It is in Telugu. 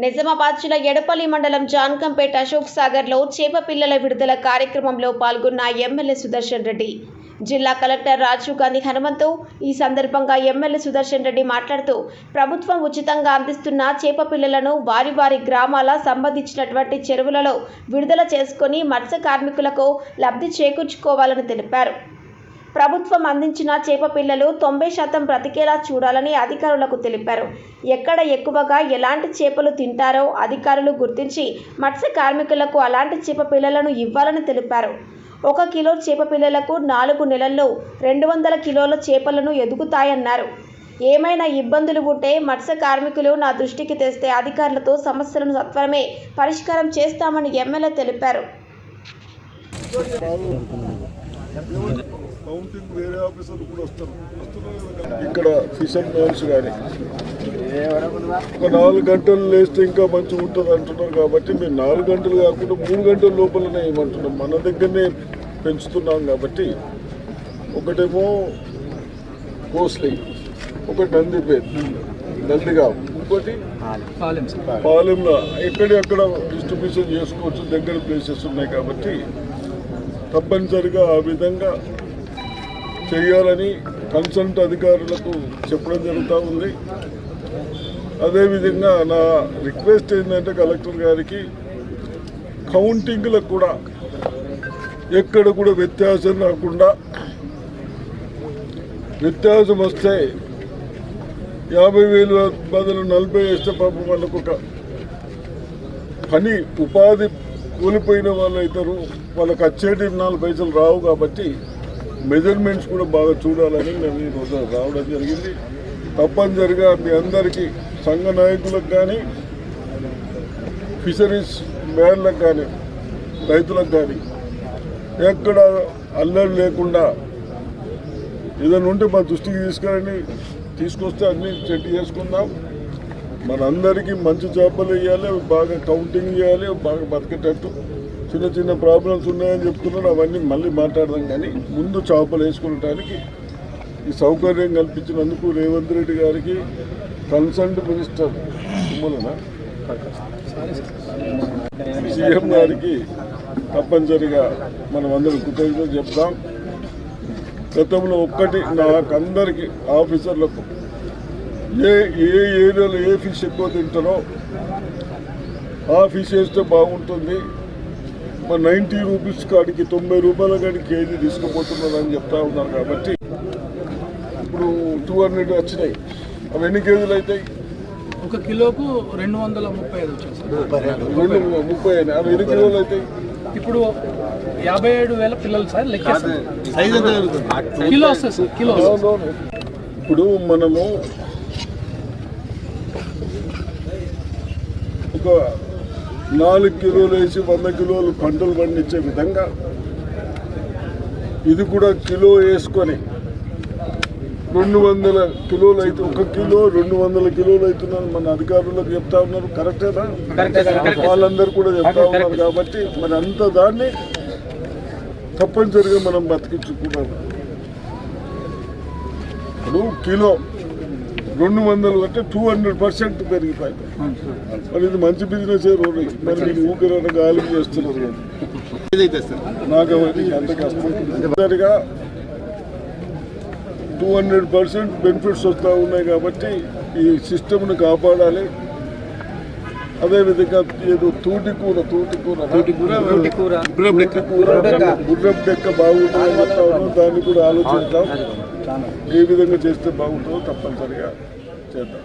నిజామాబాద్ జిల్లా ఎడపల్లి మండలం జాన్కంపేట అశోక్ సాగర్లో చేప పిల్లల విడుదల కార్యక్రమంలో పాల్గొన్న ఎమ్మెల్యే సుదర్శన్ రెడ్డి. జిల్లా కలెక్టర్ రాజీవ్ గాంధీ హనుమంతు ఈ సందర్భంగా ఎమ్మెల్యే సుదర్శన్ రెడ్డి మాట్లాడుతూ ప్రభుత్వం ఉచితంగా అందిస్తున్న చేప పిల్లలను వారి వారి గ్రామాల సంబంధించినటువంటి చెరువులలో విడుదల చేసుకుని మత్స్య కార్మికులకు లబ్ధి చేకూర్చుకోవాలని తెలిపారు. ప్రభుత్వం అందించిన చేప పిల్లలు తొంభై శాతం బ్రతికేలా చూడాలని అధికారులకు తెలిపారు. ఎక్కడ ఎక్కువగా ఎలాంటి చేపలు తింటారో అధికారులు గుర్తించి మత్స్య కార్మికులకు అలాంటి చేప పిల్లలను ఇవ్వాలని తెలిపారు. ఒక కిలో చేప పిల్లలకు నాలుగు నెలల్లో రెండు వందల కిలోల చేపలను ఎదుగుతాయన్నారు. ఏమైనా ఇబ్బందులు ఉంటే మత్స్య కార్మికులు నా దృష్టికి తెస్తే అధికారులతో సమస్యలను సత్వరమే పరిష్కారం చేస్తామని ఎమ్మెల్యే తెలిపారు. కౌంటింగ్ వేరే ఆఫీసర్లు కూడా వస్తారు. వస్తున్నారు ఇక్కడ ఫిషర్ మ్యాన్స్ కానీ ఒక నాలుగు గంటలు లేస్తే ఇంకా మంచిగా ఉంటుంది అంటున్నారు కాబట్టి మేము నాలుగు గంటలు కాకుండా మూడు గంటల లోపలనే ఏమంటున్నాం. మన దగ్గరనే పెంచుతున్నాం కాబట్టి ఒకటేమో కోస్లీ ఒకటి నందిపేట్ నందిగా ఇంకోటి పాలెంలో. ఎక్కడి అక్కడ డిస్ట్రిబ్యూషన్ చేసుకోవచ్చు దగ్గర ప్లేసెస్ ఉన్నాయి కాబట్టి తప్పనిసరిగా ఆ విధంగా చేయాలని కన్సల్ట్ అధికారులకు చెప్పడం జరుగుతూ ఉంది. అదేవిధంగా నా రిక్వెస్ట్ ఏంటంటే కలెక్టర్ గారికి కౌంటింగ్లకు కూడా ఎక్కడ కూడా వ్యత్యాసం రాకుండా వ్యత్యాసం వస్తే యాభై వేలు బదులు నలభై వేస్తే పాపం వాళ్ళకు ఒక పని ఉపాధి కూలిపోయిన వాళ్ళు అవుతారు వాళ్ళకి వచ్చేటి నాలుగు పైసలు రావు కాబట్టి మెజర్మెంట్స్ కూడా బాగా చూడాలని మేము ఈరోజు రావడం జరిగింది. తప్పనిసరిగా మీ అందరికీ సంఘ నాయకులకు కానీ ఫిషరీస్ మ్యాన్లకు కానీ రైతులకు కానీ ఎక్కడ అల్లరి లేకుండా ఏదైనా ఉంటే మా దృష్టికి తీసుకురండి. తీసుకొస్తే అన్ని సెట్ చేసుకుందాం. మనందరికీ మంచి చేపలు వేయాలి బాగా కౌంటింగ్ చేయాలి బాగా బతికేటట్టు. చిన్న చిన్న ప్రాబ్లమ్స్ ఉన్నాయని చెప్తున్నారు అవన్నీ మళ్ళీ మాట్లాడదాం కానీ ముందు చేపలు వేసుకోవడానికి ఈ సౌకర్యం కల్పించినందుకు రేవంత్ రెడ్డి గారికి కన్సల్ట్ మినిస్టర్ తుమ్మలన? సీఎం గారికి తప్పనిసరిగా మనం అందరం కృతజ్ఞతలు చెప్తాం. గతంలో ఒక్కటి నాకందరికి ఆఫీసర్లకు ఏ ఏ ఏరియాలో ఏ ఫిష్ ఎక్కువ తింటారో ఆ ఫిష్ వేస్తే బాగుంటుంది. మరి నైంటీ రూపీస్ కాడికి తొంభై రూపాయల కాడికి కేజీ తీసుకుపోతున్నారు అని చెప్తా ఉన్నారు కాబట్టి ఇప్పుడు టూ హండ్రెడ్ వచ్చినాయి. అవి ఎన్ని కేజీలు అవుతాయి? ఒక కిలోకు రెండు వందల ముప్పై ఐదు రెండు ముప్పై అయినాయి అవి ఎన్ని కిలోలు అవుతాయి? ఇప్పుడు యాభై ఏడు వేల పిల్లలు సార్ లెక్కేస్తాం కిలో వస్తుంది సార్ కిలో. ఇప్పుడు మనము ఒక నాలుగు కిలోలు వేసి వంద కిలోలు పంటలు పండించే విధంగా ఇది కూడా కిలో వేసుకొని రెండు వందల కిలోలు అయితే ఒక కిలో రెండు వందల కిలోలు అవుతున్నాను మన అధికారులకు చెప్తా ఉన్నారు. కరెక్టేనా వాళ్ళందరూ కూడా చెప్తా ఉన్నారు కాబట్టి మరి అంత దాన్ని తప్పనిసరిగా మనం బతికించుకున్నాం ఇప్పుడు కిలో రెండు వందలు అంటే టూ హండ్రెడ్ పర్సెంట్ పెరిగిపోయి మరి ఇది మంచి బిజినెస్ మరి ఊపిరి గాలి చేస్తున్నారు. నాకు అవన్నీ అంత కష్టం. సరిగా టూ హండ్రెడ్ పర్సెంట్ బెనిఫిట్స్ వస్తూ ఉన్నాయి కాబట్టి ఈ సిస్టమ్ను కాపాడాలి. అదేవిధంగా ఏదో తూటి కూర తూటి కూర తూటి కూర తూటి కూర గుర్రపు డెక్క ఉన్నాం దాన్ని కూడా ఆలోచిద్దాం. ఏ విధంగా చేస్తే బాగుంటుందో తప్పనిసరిగా చేద్దాం.